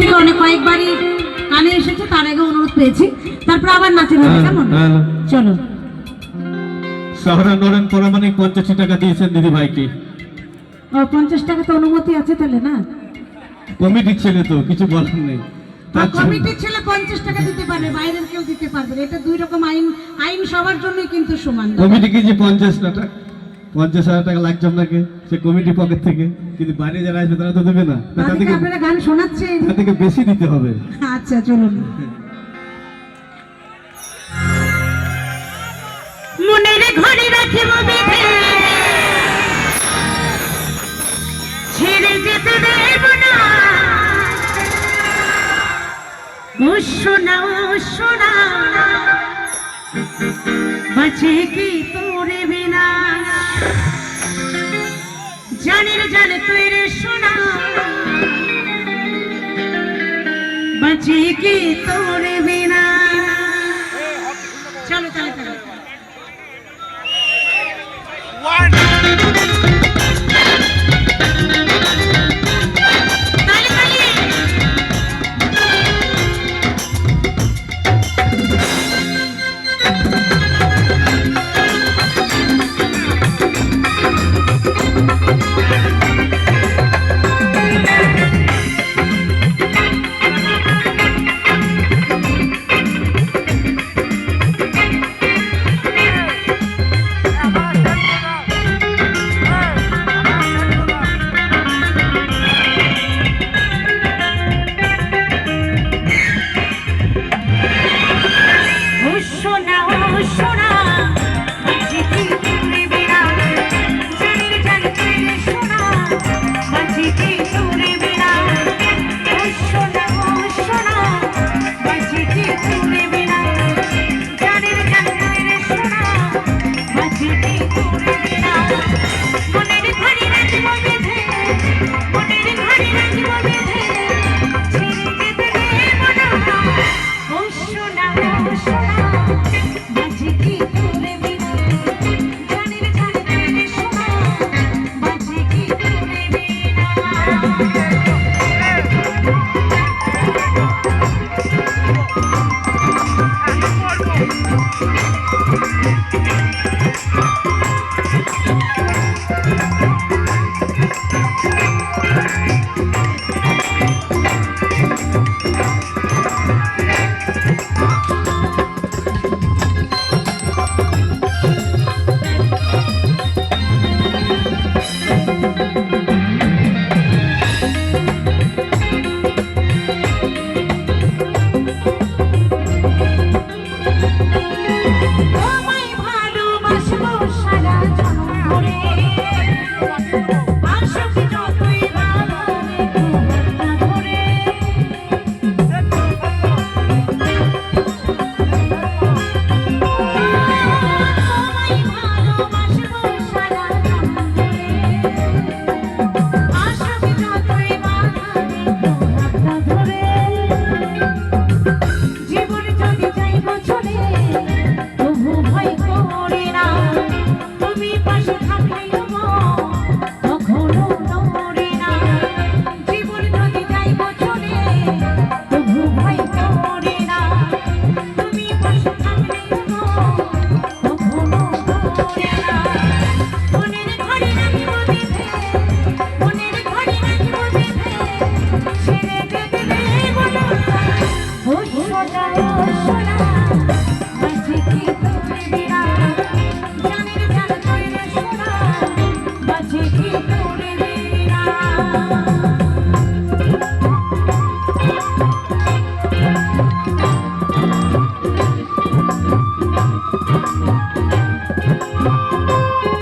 থেকে অনেক কয়েকবারই কানে এসেছে তার আগে অনুরোধ পেয়েছি। তারপর আবার নাচের হবে কেমন? চলো। শহরে নরেন পরামানিক পঞ্চাশি টাকা দিয়েছেন দিদি ভাইকে ও পঞ্চাশ টাকা তো অনুমতি আছে তাহলে না? কমিটির ছেলে তো কিছু বলার নেই। কমিটির ছেলে পঞ্চাশ টাকা দিতে পারবে বাইরের কেউ দিতে পারবে। এটা দুই রকম আইন আইন সবার জন্যই কিন্তু সমান কমিটিকে যে পঞ্চাশ টাকা পঞ্চাশ হাজার টাকা লাগছে আপনাকে সে কমিটি পকেট থেকে। কিন্তু বাইরে যারা আসবে তারা তো দেবে না। তাদেরকে আপনারা গান তাদেরকে বেশি দিতে হবে। আচ্ছা চলুন। মনের ঘরে রাখিব বেঁধে ছেড়ে যেতে দেব না। ও সোনা ও সোনা বাঁচে কি তোরে বিনা? জানের জানে তুই রে সোনা। বাঁচি কি তোর বিনা? চলো চলো চলো। Música